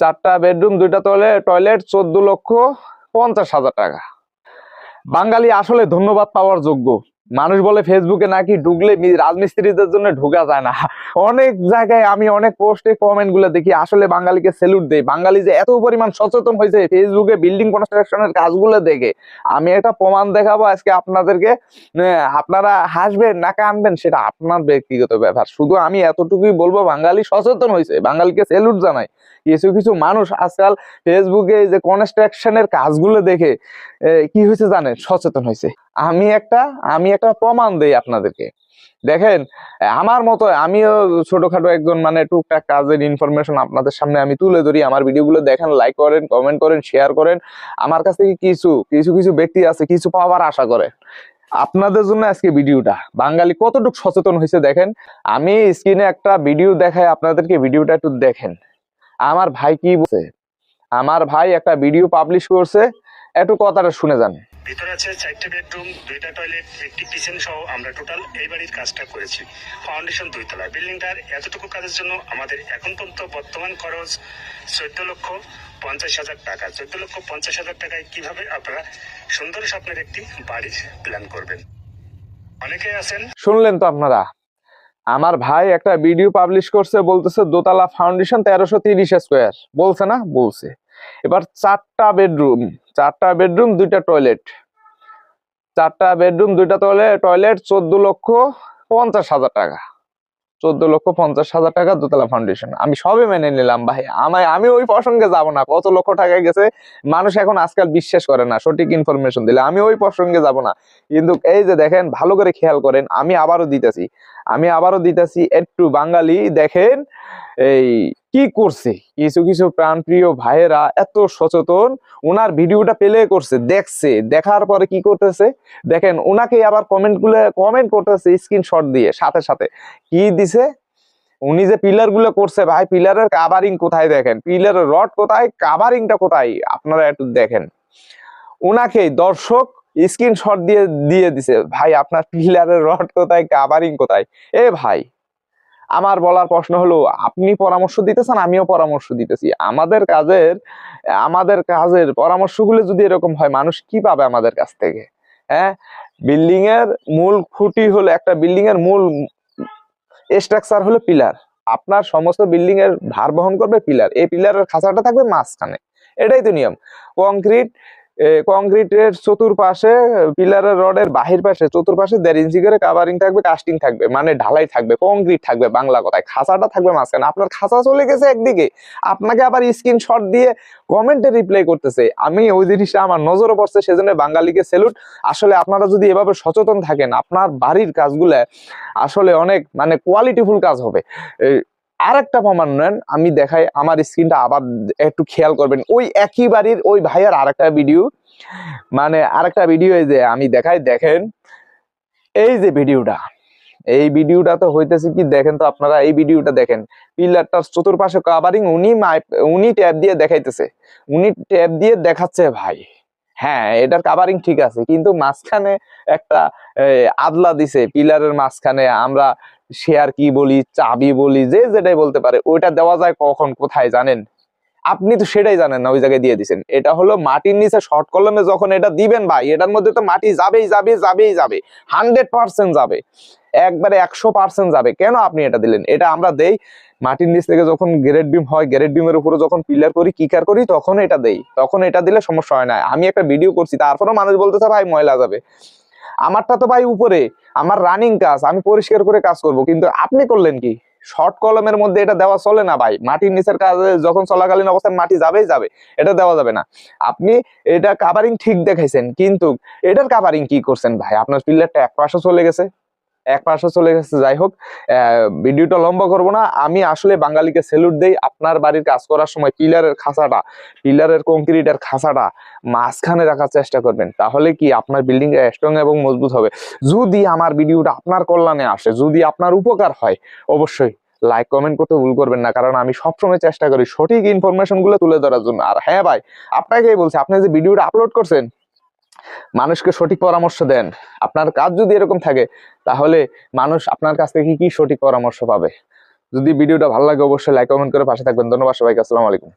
চারটা বেডরুম, দুইটা তলে টয়লেট চোদ্দ লক্ষ পঞ্চাশ হাজার টাকা। বাঙালি আসলে ধন্যবাদ পাওয়ার যোগ্য। মানুষ বলে ফেসবুকে নাকি ঢুকলে রাজমিস্ত্রিদের জন্য ঢোকা যায় না। অনেক জায়গায় আমি অনেক পোস্টে কমেন্টগুলো দেখি, আসলে বাঙালিকে সেলুট দেই। বাঙালি যে এত পরিমাণ সচেতন হয়েছে, ফেসবুকে বিল্ডিং কনস্ট্রাকশনের কাজগুলো দেখে। আমি একটা প্রমাণ দেখাবো আজকে আপনাদেরকে। আপনারা হাসবেন না কানবেন, সেটা আপনার ব্যক্তিগত ব্যাপার। শুধু আমি এতটুকুই বলব, বাঙালি সচেতন হয়েছে, বাঙালিকে সেলুট জানাই। কিছু কিছু মানুষ আজকাল ফেসবুকে যে কনস্ট্রাকশনের কাজগুলো দেখে কি হয়েছে জানেন? সচেতন হয়েছে। আমি একটা আমি একটা প্রমাণ দেই আপনাদেরকে। দেখেন, আমার মতো আমিও ছোটখাটো একজন মানে টুকটাক কাজের ইনফরমেশন আপনাদের সামনে আমি তুলে ধরি। আমার ভিডিওগুলো দেখেন লাইক করেন কমেন্ট করেন শেয়ার করেন। আমার কাছ থেকে কিছু কিছু কিছু ব্যক্তি আছে, কিছু পাওয়ার আশা করে। আপনাদের জন্য আজকে ভিডিওটা। বাঙালি কতটুকু সচেতন হয়েছে দেখেন, আমি স্ক্রিনে একটা ভিডিও দেখাই, আপনাদেরকে ভিডিওটা একটু দেখেন। আমার ভাই কি বলছে? আমার ভাই একটা ভিডিও পাবলিশ করছে, একটু কথাটা শুনে যান। ভিতরে আছে চারটে বেডরুম, দুইটা টয়লেট, একটি কিচেন সহ আমরা টোটাল এই বাড়ির কাজটা করেছি। ফাউন্ডেশন দুই তলা বিল্ডিংটার এতটুকু কাজের জন্য আমাদের এখন পর্যন্ত বর্তমান খরচ চোদ্দ লক্ষ পঞ্চাশ হাজার টাকা। চোদ্দ লক্ষ পঞ্চাশ হাজার টাকায় কীভাবে আপনারা সুন্দর স্বপ্নের একটি বাড়ির প্ল্যান করবেন? অনেকে আছেন। শুনলেন তো আপনারা? আমার ভাই একটা ভিডিও পাবলিশ করছে, বলতেছে দোতলা ফাউন্ডেশন তেরোশো তিরিশ স্কোয়ার বলছে না? বলছে। এবার চারটা বেডরুম চারটা বেডরুম, দুইটা টয়লেট। চারটা বেডরুম, দুইটা তলে টয়লেট চোদ্দ লক্ষ পঞ্চাশ হাজার টাকা। চোদ্দ লক্ষ পঞ্চাশ হাজার টাকা দোতলা ফাউন্ডেশন। আমি সবে মেনে নিলাম, ভাই। আমায় আমি ওই প্রসঙ্গে যাব না। কত লক্ষ টাকা গেছে, মানুষ এখন আজকাল বিশ্বাস করে না, সঠিক ইনফরমেশন দিলে। আমি ওই প্রসঙ্গে যাব না। কিন্তু এই যে দেখেন, ভালো করে খেয়াল করেন, আমি আবারও দিতেছি। আমি আবারও দিতেছি, একটু বাঙালি দেখেন, এই কি করছে? কিছু কিছু প্রাণপ্রিয় ভাইয়েরা এত সচেতন, ওনার ভিডিওটা পেলে করছে, দেখছে, দেখার পরে কি করতেছে? দেখেন, ওনাকে আবার কমেন্টগুলো কমেন্ট করতেছে স্ক্রিনশট দিয়ে, সাথে সাথে। কি দিছে? উনি যে পিলারগুলো করছে ভাই, পিলারের কাভারিং কোথায় দেখেন? পিলারের রড কোথায়? কাভারিংটা কোথায়? আপনারা একটু দেখেন। ওনাকে দর্শক স্ক্রিনশট দিয়ে দিয়ে দিছে, ভাই, আপনার পিলারের রড কোথায়? কাভারিং কোথায়? এ ভাই আমার বলার প্রশ্ন হলো, আপনি পরামর্শ দিতেছেন, আমিও পরামর্শ দিতেছি। আমাদের কাজের আমাদের কাজের পরামর্শগুলো যদি এরকম হয়, মানুষ কি পাবে আমাদের কাছ থেকে? হ্যাঁ? বিল্ডিং এর মূল খুঁটি হলো, একটা বিল্ডিং এর মূল স্ট্রাকচার হলো পিলার আপনার সমস্ত বিল্ডিং এর ভার বহন করবে পিলার এই পিলারের খাঁচাটা থাকবে মাঝখানে। এটাই তো নিয়ম। কংক্রিট কংক্রিটের চতুর্পাশে, পিলারের রডের বাহির পাশে, চতুর্পাশে দেড় ইঞ্চি করে কাভারিং থাকবে কাস্টিং থাকবে মানে ঢালাই থাকবে কংক্রিট থাকবে বাংলা কথায়। খাঁচাটা থাকবে মাঝখানে। আপনার খাঁচা চলে গেছে একদিকে। আপনাকে আবার স্ক্রিনশট দিয়ে কমেন্টে রিপ্লাই করতেছে। আমি ওই জিনিসটা আমার নজরে পড়ছে, সেজন্য বাঙালিকে সেলুট আসলে আপনারা যদি এভাবে সচেতন থাকেন, আপনার বাড়ির কাজগুলো আসলে অনেক মানে কোয়ালিটিফুল কাজ হবে। এই, আরেকটা প্রমাণ নেন আমি দেখাই আমার স্ক্রিনটা আবার একটু খেয়াল করবেন। ওই একই বাড়ির ওই ভাইয়ের আরেকটা ভিডিও মানে আরেকটা ভিডিও এই যে আমি দেখাই দেখেন এই যে ভিডিওটা এই ভিডিওটা তো হইতেছে কি দেখেন তো আপনারা এই ভিডিওটা দেখেন। পিলারটার চতুর্পাশে কাভারিং উনি উনি ট্যাব দিয়ে দেখাইতেছে। উনি ট্যাব দিয়ে দেখাচ্ছে ভাই। হ্যাঁ এটার কাভারিং ঠিক আছে, কিন্তু মাঝখানে একটা আদলা দিছে, পিলারের মাঝখানে আমরা শেয়ার কি বলি, চাবি বলি, যে যেটাই বলতে পারে, ওইটা দেওয়া যায় কখন, কোথায়, জানেন? আপনি তো সেটাই জানেন না, ওই জায়গায় দিয়ে দিছেন। এটা হলো মাটির নিচে শর্ট কলমে যখন এটা দিবেন ভাই, এটার মধ্যে তো মাটি যাবেই, যাবে যাবেই, যাবে। হান্ড্রেড পার্সেন্ট যাবে। একবারে একশো পার্সেন্ট যাবে। কেন আপনি এটা দিলেন? এটা আমরা দেই। মাটির নিচ থেকে যখন গ্রেড বিম হয়, গ্রেড বিমের উপরে যখন পিলার করি, কিকার করি, তখন এটা দেই। তখন এটা দিলে সমস্যা হয় না। আমি একটা ভিডিও করছি, তারপরেও মানুষ বলতেছে, ভাই, ময়লা যাবে। আমারটা তো ভাই উপরে, আমার রানিং কাজ, আমি পরিষ্কার করে কাজ করব। কিন্তু আপনি করলেন কি? শর্ট কলমের মধ্যে এটা দেওয়া চলে না ভাই। মাটির নিচের কাজে যখন চলাকালীন অবস্থায় মাটি যাবেই যাবে। এটা দেওয়া যাবে না। আপনি এটা কাভারিং ঠিক দেখাইছেন, কিন্তু এটার কাভারিং কি করছেন ভাই? আপনার পিলারটা এক পাশে চলে গেছে। এক পাশে চলে গেছে। যাই হোক ভিডিওটা লম্বা করব না। আমি আসলে বাঙালিকে সেলুট দেই আপনার বাড়ির কাজ করার সময়। পিলারের খাঁচাটা, পিলারের কংক্রিটের খাঁচাটা মাঝখানে রাখার চেষ্টা করবেন। তাহলে কি আপনার বিল্ডিং স্ট্রং এবং মজবুত হবে। যদি আমার ভিডিওটা আপনার কল্যাণে আসে, যদি আপনার উপকার হয়, অবশ্যই লাইক কমেন্ট করতে ভুল করবেন না। কারণ আমি সবসময় চেষ্টা করি সঠিক ইনফরমেশনগুলো তুলে ধরার জন্য। আর হ্যাঁ ভাই, আপনাকেই বলছি, আপনি যে ভিডিওটা আপলোড করছেন মানুষকে সঠিক পরামর্শ দেন। আপনার কাজ যদি এরকম থাকে, তাহলে মানুষ আপনার কাছ থেকে কি সঠিক পরামর্শ পাবে? যদি ভিডিওটা ভালো লাগে, অবশ্যই লাইক কমেন্ট করে পাশে থাকবেন। ধন্যবাদ সবাইকে, আসসালামু আলাইকুম।